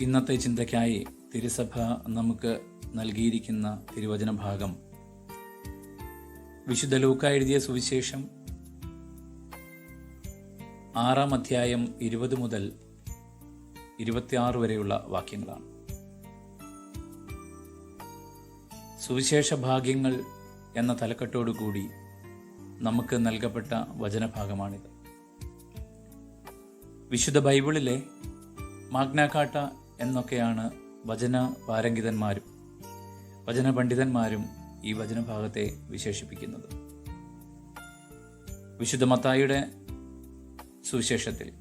ഇന്നത്തെ ചിന്തയ്ക്കായി തിരുസഭ നമുക്ക് നൽകിയിരിക്കുന്ന തിരുവചന ഭാഗം. വിശുദ്ധ ലൂക്ക എഴുതിയ സുവിശേഷം ആറാം അധ്യായം ഇരുപത് മുതൽ ഇരുപത്തിയാറ് വരെയുള്ള വാക്യങ്ങളാണ്. സുവിശേഷ ഭാഗ്യങ്ങൾ എന്ന തലക്കെട്ടോടുകൂടി നമുക്ക് നൽകപ്പെട്ട വചനഭാഗമാണിത് വിശുദ്ധ ബൈബിളിലെ മാഗ്നാകാട്ട എന്നൊക്കെയാണ് വചന പാരംഗിതന്മാരും വചന പണ്ഡിതന്മാരും ഈ വചനഭാഗത്തെ വിശേഷിപ്പിക്കുന്നത്. വിശുദ്ധ മത്തായിയുടെ സുവിശേഷത്തിൽ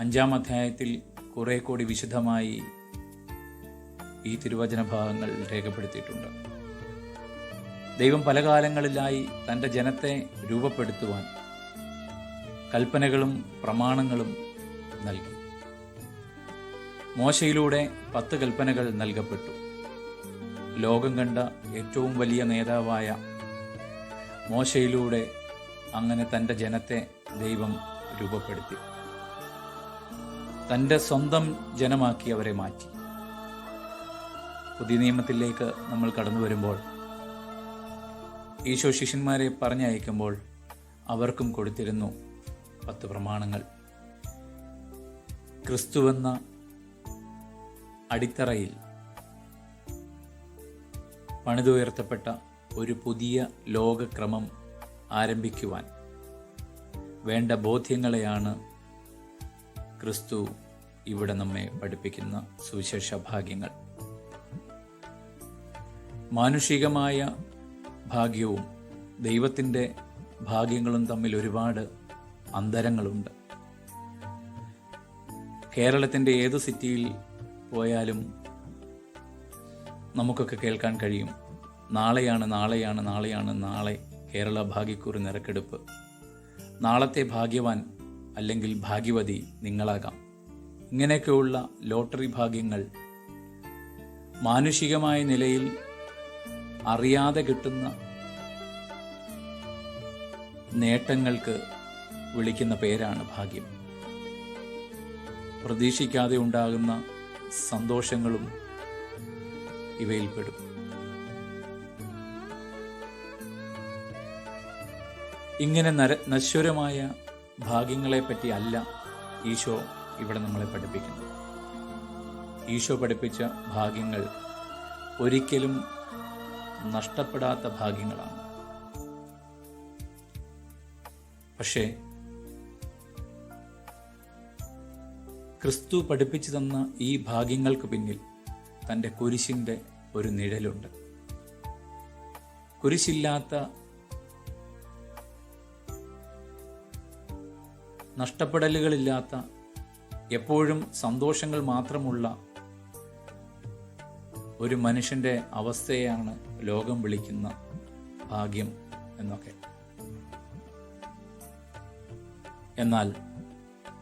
അഞ്ചാം അധ്യായത്തിൽ കുറെ കൂടി വിശദമായി ഈ തിരുവചന ഭാഗങ്ങൾ രേഖപ്പെടുത്തിയിട്ടുണ്ട്. ദൈവം പല കാലങ്ങളിലായി തന്റെ ജനത്തെ രൂപപ്പെടുത്തുവാൻ കൽപ്പനകളും പ്രമാണങ്ങളും നൽകി. മോശയിലൂടെ പത്ത് കൽപ്പനകൾ നൽകപ്പെട്ടു. ലോകം കണ്ട ഏറ്റവും വലിയ നേതാവായ മോശയിലൂടെ അങ്ങനെ തന്റെ ജനത്തെ ദൈവം രൂപപ്പെടുത്തി. തന്റെ സ്വന്തം ജനമാക്കി അവരെ മാറ്റി. പുതിയ നിയമത്തിലേക്ക് നമ്മൾ കടന്നു വരുമ്പോൾ ഈശോ ശിഷ്യന്മാരെ പറഞ്ഞയക്കുമ്പോൾ അവർക്കും കൊടുത്തിരുന്നു പത്ത് പ്രമാണങ്ങൾ. ക്രിസ്തുവെന്ന അടിത്തറയിൽ പണിതുയർത്തപ്പെട്ട ഒരു പുതിയ ലോകക്രമം ആരംഭിക്കുവാൻ വേണ്ട ബോധ്യങ്ങളെയാണ് ക്രിസ്തു ഇവിടെ നമ്മെ പഠിപ്പിക്കുന്ന സുവിശേഷ ഭാഗ്യങ്ങൾ. മാനുഷികമായ ഭാഗ്യവും ദൈവത്തിന്റെ ഭാഗ്യങ്ങളും തമ്മിൽ ഒരുപാട് അന്തരങ്ങളുണ്ട്. കേരളത്തിന്റെ ഏത് സിറ്റിയിൽ പോയാലും നമുക്കൊക്കെ കേൾക്കാൻ കഴിയും. നാളെയാണ് നാളെയാണ് നാളെയാണ് നാളെ കേരള ഭാഗ്യക്കുറി നിരക്കെടുപ്പ്. നാളത്തെ ഭാഗ്യവാൻ അല്ലെങ്കിൽ ഭാഗ്യവതി നിങ്ങളാകാം. ഇങ്ങനെയൊക്കെയുള്ള ലോട്ടറി ഭാഗ്യങ്ങൾ മാനുഷികമായ നിലയിൽ അറിയാതെ കിട്ടുന്ന നേട്ടങ്ങൾക്ക് വിളിക്കുന്ന പേരാണ് ഭാഗ്യം. പ്രതീക്ഷിക്കാതെ ഉണ്ടാകുന്ന സന്തോഷങ്ങളും ഇവയിൽപ്പെടും. ഇങ്ങനെ നര നശ്വരമായ ഭാഗ്യങ്ങളെപ്പറ്റി അല്ല ഈശോ ഇവിടെ നമ്മളെ പഠിപ്പിക്കുന്നത്. ഈശോ പഠിപ്പിച്ച ഭാഗ്യങ്ങൾ ഒരിക്കലും നഷ്ടപ്പെടാത്ത ഭാഗ്യങ്ങളാണ്. പക്ഷേ ക്രിസ്തു പഠിപ്പിച്ചു തന്ന ഈ ഭാഗ്യങ്ങൾക്ക് പിന്നിൽ തന്റെ കുരിശിന്റെ ഒരു നിഴലുണ്ട്. കുരിശില്ലാത്ത നഷ്ടപ്പെടലുകളില്ലാത്ത എപ്പോഴും സന്തോഷങ്ങൾ മാത്രമുള്ള ഒരു മനുഷ്യന്റെ അവസ്ഥയാണ് ലോകം വിളിക്കുന്ന ഭാഗ്യം എന്നൊക്കെ. എന്നാൽ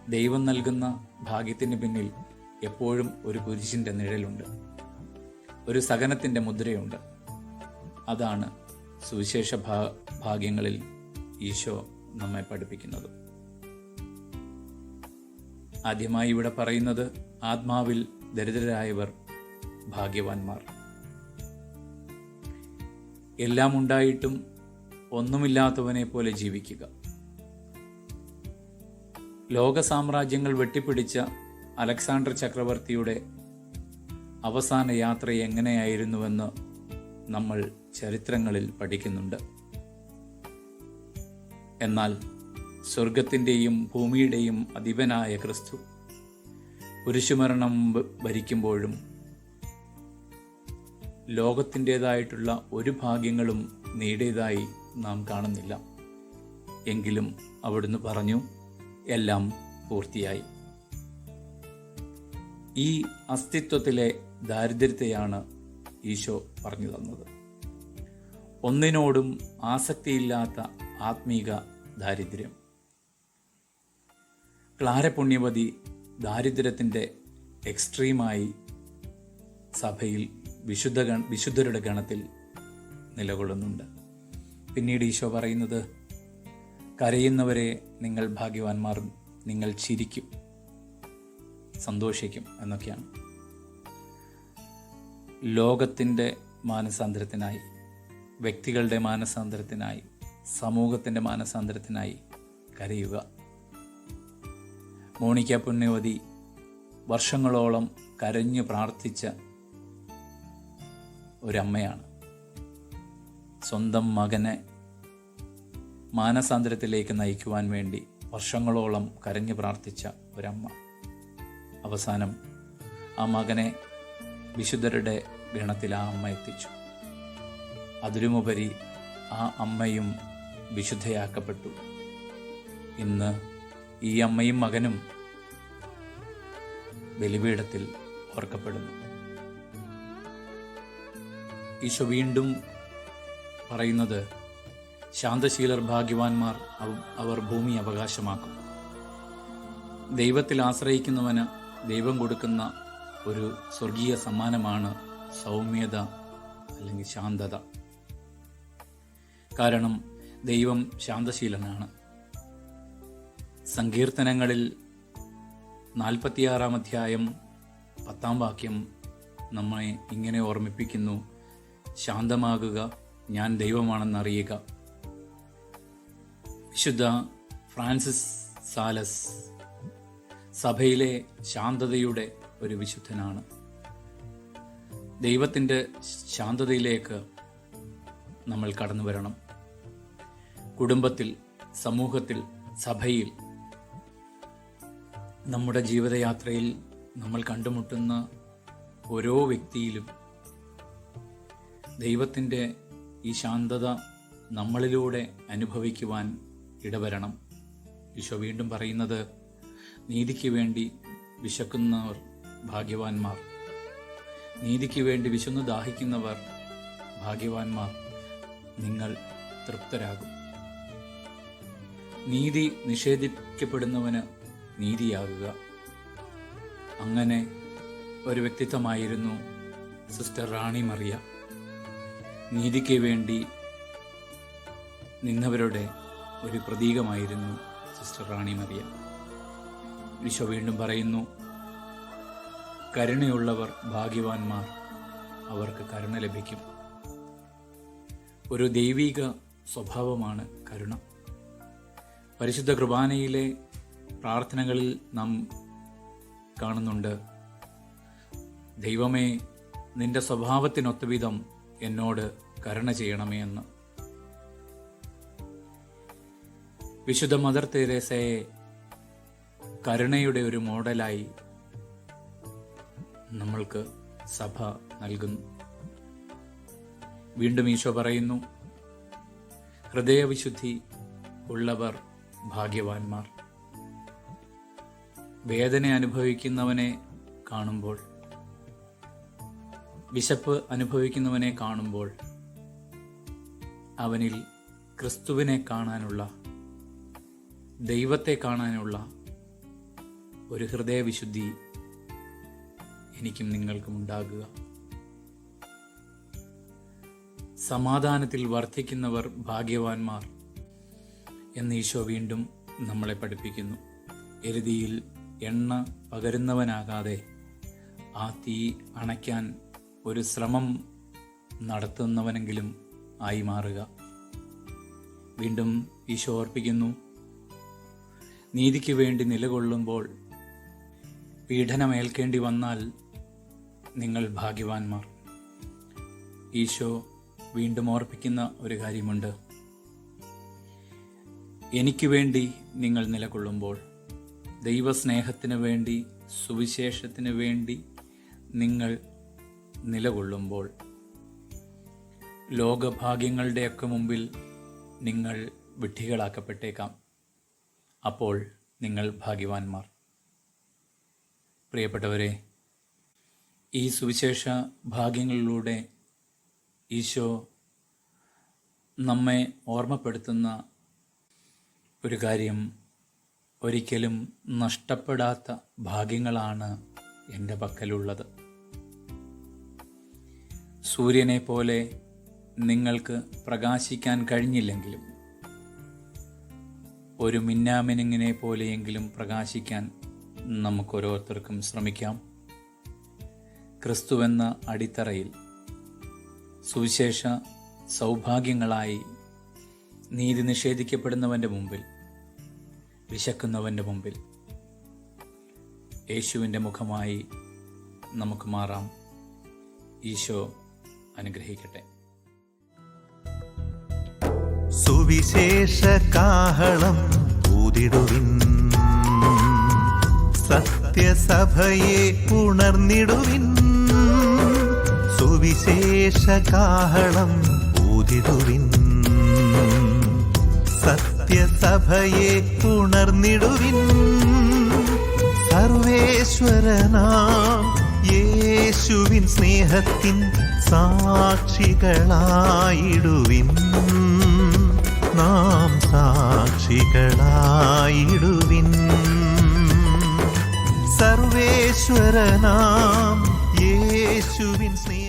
ദൈവം നൽകുന്ന ഭാഗ്യത്തിന് പിന്നിൽ എപ്പോഴും ഒരു കുരിശിന്റെ നിഴലുണ്ട്. ഒരു സഹനത്തിന്റെ മുദ്രയുണ്ട്. അതാണ് സുവിശേഷ ഭാ ഭാഗ്യങ്ങളിൽ ഈശോ നമ്മെ പഠിപ്പിക്കുന്നത്. ആദ്യമായി ഇവിടെ പറയുന്നത് ആത്മാവിൽ ദരിദ്രരായവർ ഭാഗ്യവാന്മാർ. എല്ലാം ഉണ്ടായിട്ടും ഒന്നുമില്ലാത്തവനെ പോലെ ജീവിക്കുക. ലോക സാമ്രാജ്യങ്ങൾ വെട്ടിപ്പിടിച്ച അലക്സാണ്ടർ ചക്രവർത്തിയുടെ അവസാന യാത്ര എങ്ങനെയായിരുന്നുവെന്ന് നമ്മൾ ചരിത്രങ്ങളിൽ പഠിക്കുന്നുണ്ട്. എന്നാൽ സ്വർഗത്തിന്റെയും ഭൂമിയുടെയും അധിപനായ ക്രിസ്തു കുരിശുമരണം ഭരിക്കുമ്പോഴും ലോകത്തിന്റെതായിട്ടുള്ള ഒരു ഭാഗ്യങ്ങളും നേടിയതായി നാം കാണുന്നില്ല. എങ്കിലും അവിടുന്ന് പറഞ്ഞു എല്ലാം പൂർത്തിയായി. ഈ അസ്തിത്വത്തിലെ ദാരിദ്ര്യത്തെയാണ് ഈശോ പറഞ്ഞു തന്നത്. ഒന്നിനോടും ആസക്തിയില്ലാത്ത ആത്മീക ദാരിദ്ര്യം. ക്ലാര പുണ്യവതി ദാരിദ്ര്യത്തിന്റെ എക്സ്ട്രീമായി സഭയിൽ വിശുദ്ധ വിശുദ്ധരുടെ ഗണത്തിൽ നിലകൊള്ളുന്നുണ്ട്. പിന്നീട് ഈശോ പറയുന്നത് കരയുന്നവരെ നിങ്ങൾ ഭാഗ്യവാന്മാർ നിങ്ങൾ ചിരിക്കും സന്തോഷിക്കും എന്നൊക്കെയാണ്. ലോകത്തിന്റെ മാനസാന്തരത്തിനായി വ്യക്തികളുടെ മാനസാന്തരത്തിനായി സമൂഹത്തിന്റെ മാനസാന്തരത്തിനായി കരയുക. മോണിക്ക പുണ്യവതി വർഷങ്ങളോളം കരഞ്ഞു പ്രാർത്ഥിച്ച ഒരമ്മയാണ്. സ്വന്തം മകനെ മാനസാന്തരത്തിലേക്ക് നയിക്കുവാൻ വേണ്ടി വർഷങ്ങളോളം കരഞ്ഞു പ്രാർത്ഥിച്ച ഒരമ്മ. അവസാനം ആ മകനെ വിശുദ്ധരുടെ ഗണത്തിൽ ആ അമ്മ എത്തിച്ചു. അതിലുമുപരി ആ അമ്മയും വിശുദ്ധയാക്കപ്പെട്ടു. ഇന്ന് ഈ അമ്മയും മകനും ബലിപീഠത്തിൽ ഓർക്കപ്പെടുന്നു. ഈശോ വീണ്ടും പറയുന്നത് ശാന്തശീലർ ഭാഗ്യവാന്മാർ അവർ ഭൂമി അവകാശമാക്കും. ദൈവത്തിൽ ആശ്രയിക്കുന്നവന് ദൈവം കൊടുക്കുന്ന ഒരു സ്വർഗീയ സമ്മാനമാണ് സൗമ്യത അല്ലെങ്കിൽ ശാന്തത. കാരണം ദൈവം ശാന്തശീലനാണ്. സങ്കീർത്തനങ്ങളിൽ നാൽപ്പത്തിയാറാം അധ്യായം പത്താം വാക്യം നമ്മെ ഇങ്ങനെ ഓർമ്മിപ്പിക്കുന്നു. ശാന്തമാകുക ഞാൻ ദൈവമാണെന്നറിയുക. വിശുദ്ധ ഫ്രാൻസിസ് സാലസ് സഭയിലെ ശാന്തതയുടെ ഒരു വിശുദ്ധനാണ്. ദൈവത്തിന്റെ ശാന്തതയിലേക്ക് നമ്മൾ കടന്നു വരണം. കുടുംബത്തിൽ സമൂഹത്തിൽ സഭയിൽ നമ്മുടെ ജീവിതയാത്രയിൽ നമ്മൾ കണ്ടുമുട്ടുന്ന ഓരോ വ്യക്തിയിലും ദൈവത്തിന്റെ ഈ ശാന്തത നമ്മളിലൂടെ അനുഭവിക്കുവാൻ ഇടവരണം. ഈശോ വീണ്ടും പറയുന്നത് നീതിക്ക് വേണ്ടി വിശക്കുന്നവർ ഭാഗ്യവാന്മാർ. നീതിക്ക് വേണ്ടി വിശന്നു ദാഹിക്കുന്നവർ ഭാഗ്യവാന്മാർ. നിങ്ങൾ തൃപ്തരാകും. നീതി നിഷേധിക്കപ്പെടുന്നവന് നീതിയാകുക. അങ്ങനെ ഒരു വ്യക്തിത്വമായിരുന്നു സിസ്റ്റർ റാണി മറിയ. നീതിക്ക് വേണ്ടി നിന്നവരുടെ ഒരു പ്രതീകമായിരുന്നു സിസ്റ്റർ റാണി മറിയ ഈശോ വീണ്ടും പറയുന്നു കരുണയുള്ളവർ ഭാഗ്യവാന്മാർ അവർക്ക് കരുണ ലഭിക്കും. ഒരു ദൈവിക സ്വഭാവമാണ് കരുണ. പരിശുദ്ധ കുർബാനയിലെ പ്രാർത്ഥനകളിൽ നാം കാണുന്നുണ്ട് ദൈവമേ നിന്റെ സ്വഭാവത്തിനൊത്തവിധം എന്നോട് കരുണ ചെയ്യണമേ എന്ന്. വിശുദ്ധ മദർ തെരേസയെ കരുണയുടെ ഒരു മോഡലായി നമ്മൾക്ക് സഭ നൽകുന്നു. വീണ്ടും ഈശോ പറയുന്നു ഹൃദയവിശുദ്ധി ഉള്ളവർ ഭാഗ്യവാന്മാർ. വേദന അനുഭവിക്കുന്നവനെ കാണുമ്പോൾ വിശപ്പ് അനുഭവിക്കുന്നവനെ കാണുമ്പോൾ അവനിൽ ക്രിസ്തുവിനെ കാണാനുള്ള ദൈവത്തെ കാണാനുള്ള ഒരു ഹൃദയവിശുദ്ധി എനിക്കും നിങ്ങൾക്കും ഉണ്ടാകുക. സമാധാനത്തിൽ വർദ്ധിക്കുന്നവർ ഭാഗ്യവാന്മാർ എന്ന് ഈശോ വീണ്ടും നമ്മളെ പഠിപ്പിക്കുന്നു. എരുതിയിൽ എണ്ണ പകരുന്നവനാകാതെ ആ തീ അണയ്ക്കാൻ ഒരു ശ്രമം നടത്തുന്നവനെങ്കിലും ആയി മാറുക. വീണ്ടും ഈശോ ഓർപ്പിക്കുന്നു നീതിക്ക് വേണ്ടി നിലകൊള്ളുമ്പോൾ പീഡനമേൽക്കേണ്ടി വന്നാൽ നിങ്ങൾ ഭാഗ്യവാന്മാർ. ഈശോ വീണ്ടും ഓർപ്പിക്കുന്ന ഒരു കാര്യമുണ്ട്. എനിക്ക് വേണ്ടി നിങ്ങൾ നിലകൊള്ളുമ്പോൾ ദൈവസ്നേഹത്തിന് വേണ്ടി സുവിശേഷത്തിന് വേണ്ടി നിങ്ങൾ നിലകൊള്ളുമ്പോൾ ലോകഭാഗ്യങ്ങളുടെയൊക്കെ മുമ്പിൽ നിങ്ങൾ വിഡ്ഢികളാക്കപ്പെട്ടേക്കാം. അപ്പോൾ നിങ്ങൾ ഭാഗ്യവാന്മാർ. പ്രിയപ്പെട്ടവരെ ഈ സുവിശേഷ ഭാഗ്യങ്ങളിലൂടെ ഈശോ നമ്മെ ഓർമ്മപ്പെടുത്തുന്ന ഒരു കാര്യം ഒരിക്കലും നഷ്ടപ്പെടാത്ത ഭാഗ്യങ്ങളാണ് എന്റെ പക്കലുള്ളത്. സൂര്യനെ പോലെ നിങ്ങൾക്ക് പ്രകാശിക്കാൻ കഴിഞ്ഞില്ലെങ്കിലും ഒരു മിന്നാമിനുങ്ങിനെ പോലെയെങ്കിലും പ്രകാശിക്കാൻ നമുക്കോരോരുത്തർക്കും ശ്രമിക്കാം. ക്രിസ്തുവെന്ന അടിത്തറയിൽ സുവിശേഷ സൗഭാഗ്യങ്ങളായി നീതി നിഷേധിക്കപ്പെടുന്നവന്റെ മുമ്പിൽ വിശക്കുന്നവന്റെ മുമ്പിൽ യേശുവിന്റെ മുഖമായി നമുക്ക് മാറാം. ഈശോ അനുഗ്രഹിക്കട്ടെ. സുവിശേഷ കാഹളം ഊതിടുവിൻ സത്യസഭയെ ഉണർന്നിടുവിൻ. സുവിശേഷ കാഹളം ഊതിടുവിൻ സത്യസഭയെ ഉണർന്നിടുവിൻ. സർവേശ്വരനാം യേശുവിൻ സ്നേഹത്തിൻ സാക്ഷികളായിടുവിൻ. നാം സാക്ഷികളായിടുവിൻ. സർവേശ്വരനാം യേശുവിൻ സ്നേഹ.